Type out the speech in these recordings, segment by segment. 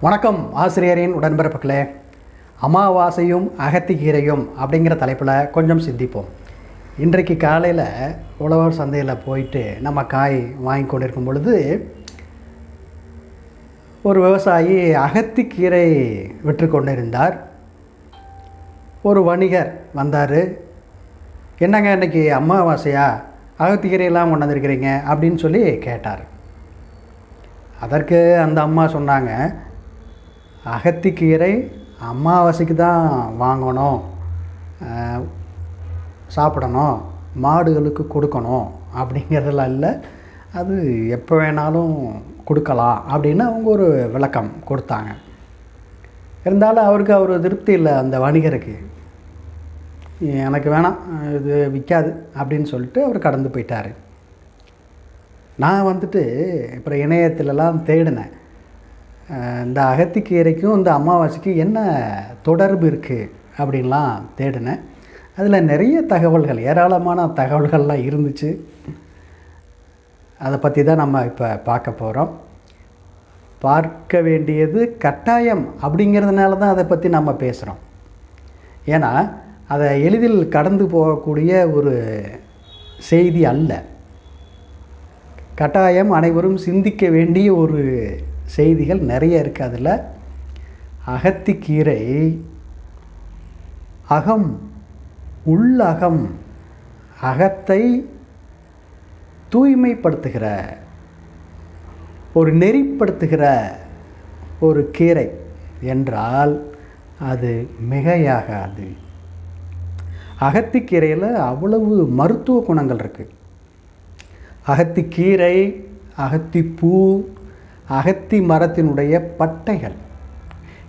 வணக்கம் ஆசிரியரின் உடன்பிறப்புகளே. அமாவாசையும் அகத்திக்கீரையும் அப்படிங்கிற தலைப்பில் கொஞ்சம் சிந்திப்போம். இன்றைக்கு காலையில் உழவர் சந்தையில் போயிட்டு நம்ம காய் வாங்கி கொண்டிருக்கும் பொழுது ஒரு விவசாயி அகத்திக்கீரை விற்று கொண்டிருந்தார். ஒரு வணிகர் வந்தார். என்னங்க இன்னைக்கு அமாவாசையா? அகத்திக்கீரையெல்லாம் கொண்டு வந்திருக்கிறீங்க அப்படின்னு சொல்லி கேட்டார். அதற்கு அந்த அம்மா சொன்னாங்க அகத்திக்கீரை அமாவாசைக்கு தான் வாங்கணும் சாப்பிடணும். மாடுகளுக்கு கொடுக்கணும். அப்படிங்கிறதெல்லாம் இல்லை. அது எப்போ வேணாலும் கொடுக்கலாம் அப்படின்னு அவங்க ஒரு விளக்கம் கொடுத்தாங்க. இருந்தாலும் அவருக்கு அவர் திருப்தி இல்லை அந்த வணிகருக்கு. எனக்கு வேணாம் இது விற்காது அப்படின்னு சொல்லிட்டு அவர் கடந்து போயிட்டார். நான் வந்துட்டு அப்புறம் இணையத்திலலாம் தேடினேன். இந்த அகத்திக்கீரைக்கும் இந்த அமாவாசைக்கும் என்ன தொடர்பு இருக்குது அப்படின்லாம் தேடினேன். அதில் நிறைய தகவல்கள் ஏராளமான தகவல்கள்லாம் இருந்துச்சு. அதை பற்றி தான் நம்ம இப்போ பார்க்க போகிறோம் பார்க்க வேண்டியது கட்டாயம் அப்படிங்கிறதுனால தான் அதை பற்றி நம்ம பேசுகிறோம் ஏன்னா அதை எளிதில் கடந்து போகக்கூடிய ஒரு செய்தி அல்ல. கட்டாயம் அனைவரும் சிந்திக்க வேண்டிய ஒரு செய்திகள் நிறைய இருக்குது அதில். அகத்திக்கீரை அகம் உள்ளகம் அகத்தை தூய்மைப்படுத்துகிற ஒரு நெறிப்படுத்துகிற ஒரு கீரை என்றால் அது மிகையாகாது. அகத்திக்கீரையில் அவ்வளவு மருத்துவ குணங்கள் இருக்குது அகத்திக்கீரை அகத்திப்பூ அகத்தி மரத்தினுடைய பட்டைகள்.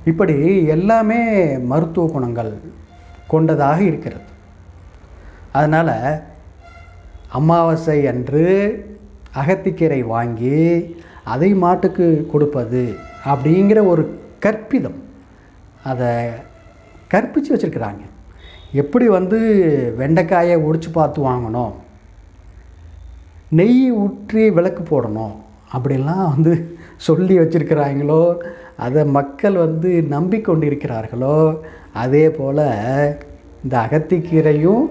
இப்படி எல்லாமே மருத்துவ குணங்கள் கொண்டதாக இருக்கிறது. அதனால் அமாவாசை அன்று அகத்திக்கீரை வாங்கி அதை மாட்டுக்கு கொடுப்பது அப்படிங்கிற ஒரு கற்பிதம். அதை கற்பித்து வச்சுருக்கிறாங்க. எப்படி வந்து வெண்டைக்காயை ஒடிச்சு பார்த்து வாங்கணும் நெய் ஊற்றி விளக்கு போடணும் அப்படிலாம் வந்து சொல்லி வச்சுருக்கிறாங்களோ அதை மக்கள் வந்து நம்பிக்கொண்டிருக்கிறார்களோ அதே போல் இந்த அகத்திக்கீரையும்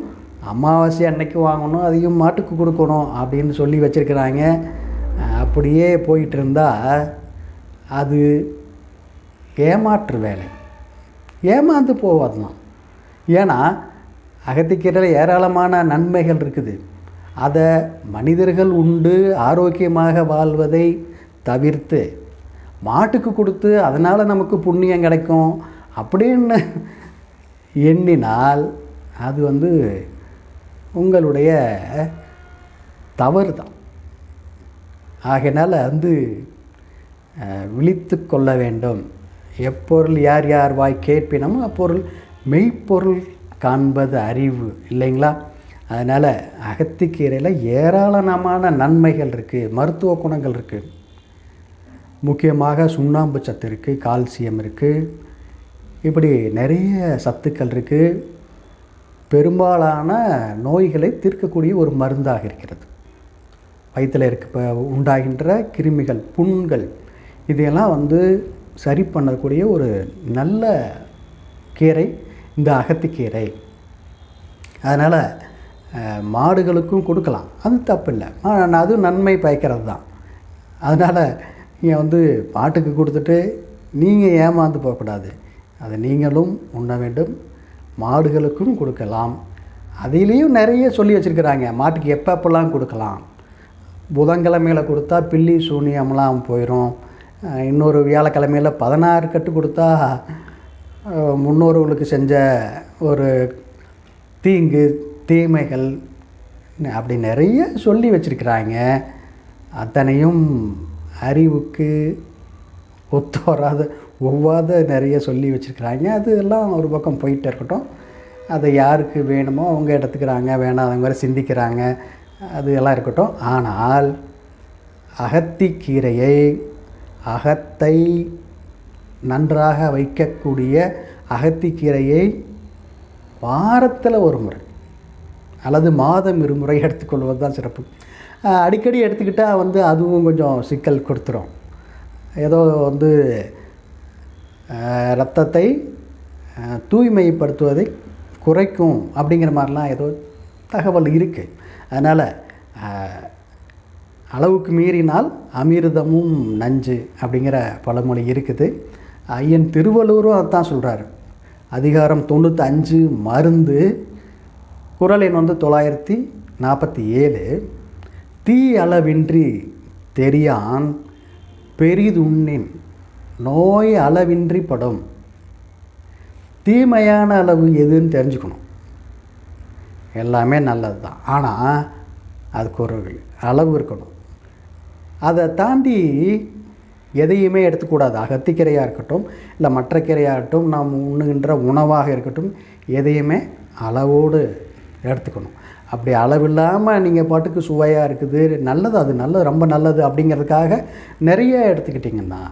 அமாவாசை அன்னைக்கு வாங்கணும் அதையும் மாட்டுக்கு கொடுக்கணும் அப்படின்னு சொல்லி வச்சுருக்கிறாங்க. அப்படியே போயிட்டு இருந்தால் அது ஏமாற்று வேலை. ஏமாந்து போவதுதான். ஏன்னா அகத்திக்கீரையில் ஏராளமான நன்மைகள் இருக்குது. அதை மனிதர்கள் உண்டு ஆரோக்கியமாக வாழ்வதை தவிர்த்து மாட்டுக்கு கொடுத்து அதனால் நமக்கு புண்ணியம் கிடைக்கும் அப்படின்னு எண்ணினால் அது வந்து உங்களுடைய தவறு தான். ஆகையினால் வந்து விழித்து கொள்ள வேண்டும். எப்பொருள் யார் யார் வாய் கேட்பினமோ அப்பொருள் மெய்ப்பொருள் காண்பது அறிவு இல்லைங்களா? அதனால் அகத்திக்கீரையில் ஏராளமான நன்மைகள் இருக்குது மருத்துவ குணங்கள் இருக்குது முக்கியமாக சுண்ணாம்பு சத்து இருக்குது கால்சியம் இருக்குது இப்படி நிறைய சத்துக்கள் இருக்குது பெரும்பாலான நோய்களை தீர்க்கக்கூடிய ஒரு மருந்தாக இருக்கிறது. வயிற்றில் இருக்க இப்போ உண்டாகின்ற கிருமிகள் புண்கள் இதையெல்லாம் வந்து சரி பண்ணக்கூடிய ஒரு நல்ல கீரை இந்த அகத்திக்கீரை. அதனால் மாடுகளுக்கும் கொடுக்கலாம். அது தப்பு இல்லை அதுவும் நன்மை பயக்கிறது தான். அதனால் நீங்கள் வந்து பாட்டுக்கு கொடுத்துட்டு நீங்கள் ஏமாந்து போகக்கூடாது. அதை நீங்களும் உண்ண வேண்டும். மாடுகளுக்கும் கொடுக்கலாம். அதிலையும் நிறைய சொல்லி வச்சுருக்கிறாங்க. மாட்டுக்கு எப்போப்போல்லாம் கொடுக்கலாம்? புதன்கிழமையில் கொடுத்தா பில்லி சூனியம்லாம் போயிடும் இன்னொரு வியாழக்கிழமையில் பதினாறு கட்டு கொடுத்தா முன்னோர்களுக்கு செஞ்ச ஒரு தீங்கு தீமைகள் அப்படி நிறைய சொல்லி வச்சுருக்கிறாங்க. அத்தனையும் அறிவுக்கு ஒத்து வராத ஒவ்வாத நிறைய சொல்லி வச்சுருக்கிறாங்க. அது எல்லாம் ஒரு பக்கம் போயிட்டு இருக்கட்டும். அதை யாருக்கு வேணுமோ அவங்க எடுத்துக்கிறாங்க வேணாதவங்க வரை சிந்திக்கிறாங்க அது எல்லாம் இருக்கட்டும். ஆனால் அகத்திக்கீரையை அகத்தை நன்றாக வைக்கக்கூடிய அகத்திக்கீரையை வாரத்தில் ஒரு முறை அல்லது மாதம் இருமுறை எடுத்துக்கொள்வது தான் சிறப்பு. அடிக்கடி எடுத்துக்கிட்டால் வந்து அதுவும் கொஞ்சம் சிக்கல் கொடுத்துரும். ஏதோ வந்து ரத்தத்தை தூய்மைப்படுத்துவதை குறைக்கும் அப்படிங்கிற மாதிரிலாம் ஏதோ தகவல் இருக்குது அதனால் அளவுக்கு மீறினால் அமிர்தமும் நஞ்சு அப்படிங்கிற பழமொழி இருக்குது. ஐயன் திருவள்ளூரும் அதான் சொல்கிறாரு அதிகாரம் தொண்ணூற்றி அஞ்சு மருந்து குரல் எண் வந்து தொள்ளாயிரத்தி நாற்பத்தி ஏழு. தீ அளவின்றி தெரியான் பெரிதுண்ணின் நோய் அளவின்றி படும். தீமையான அளவு எதுன்னு தெரிஞ்சுக்கணும். எல்லாமே நல்லது தான் ஆனால் அதுக்கு ஒரு அளவு இருக்கணும். அதை தாண்டி எதையுமே எடுத்துக்கூடாது. அகத்திக்கீரையாக இருக்கட்டும் இல்லை மற்ற கீரையாக இருக்கட்டும் நாம் உண்ணுகின்ற உணவாக இருக்கட்டும் எதையுமே அளவோடு எடுத்துக்கணும். அப்படி அளவில்லாமல் நீங்கள் பாட்டுக்கு சுவையாக இருக்குது. நல்லது அது நல்லது ரொம்ப நல்லது அப்படிங்கிறதுக்காக நிறைய எடுத்துக்கிட்டிங்கன்னா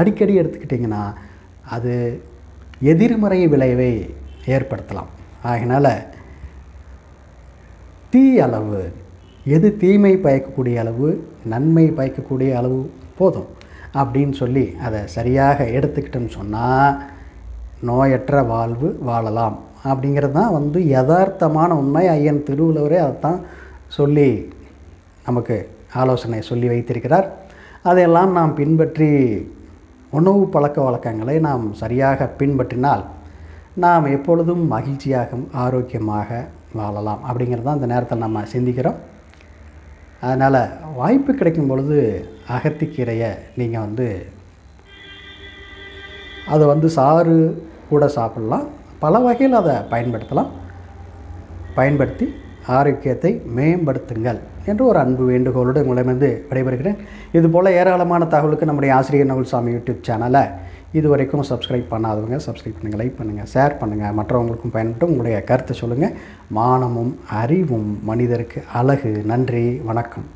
அடிக்கடி எடுத்துக்கிட்டிங்கன்னா அது எதிர்மறை விளைவை ஏற்படுத்தலாம். ஆகினால தீ அளவு எது தீமை பயக்கக்கூடிய அளவு நன்மை பயக்கக்கூடிய அளவு போதும். அப்படின்னு சொல்லி அதை சரியாக எடுத்துக்கிட்டோம்னு சொன்னால் நோயற்ற வாழ்வு வாழலாம். அப்படிங்கிறது தான் வந்து யதார்த்தமான உண்மை. ஐயன் திருவள்ளுவரே அதைத்தான் சொல்லி நமக்கு ஆலோசனை சொல்லி வைத்திருக்கிறார். அதையெல்லாம் நாம் பின்பற்றி உணவு பழக்க வழக்கங்களை நாம் சரியாக பின்பற்றினால் நாம் எப்பொழுதும் மகிழ்ச்சியாக ஆரோக்கியமாக வாழலாம். அப்படிங்கிறது தான் இந்த நேரத்தில் நம்ம சிந்திக்கிறோம். அதனால் வாய்ப்பு கிடைக்கும் பொழுது அகத்திக்கீரையை நீங்கள் வந்து அதை வந்து சாறு கூட சாப்பிடலாம். பல வகையில் அதை பயன்படுத்தலாம். பயன்படுத்தி ஆரோக்கியத்தை மேம்படுத்துங்கள் என்று ஒரு அன்பு வேண்டுகோளோடு உங்களிடமிருந்து விடைபெறுகிறேன். இதுபோல் ஏராளமான தகவலுக்கு நம்முடைய ஆசிரியர் நகுல்சாமி யூடியூப் சேனலை இது வரைக்கும் சப்ஸ்கிரைப் பண்ணாதவங்க சப்ஸ்கிரைப் பண்ணுங்கள் லைக் பண்ணுங்கள் ஷேர் பண்ணுங்கள் மற்றவங்களுக்கும் பயன்பட்டு உங்களுடைய கருத்தை சொல்லுங்கள் மானமும் அறிவும் மனிதருக்கு அழகு. நன்றி வணக்கம்.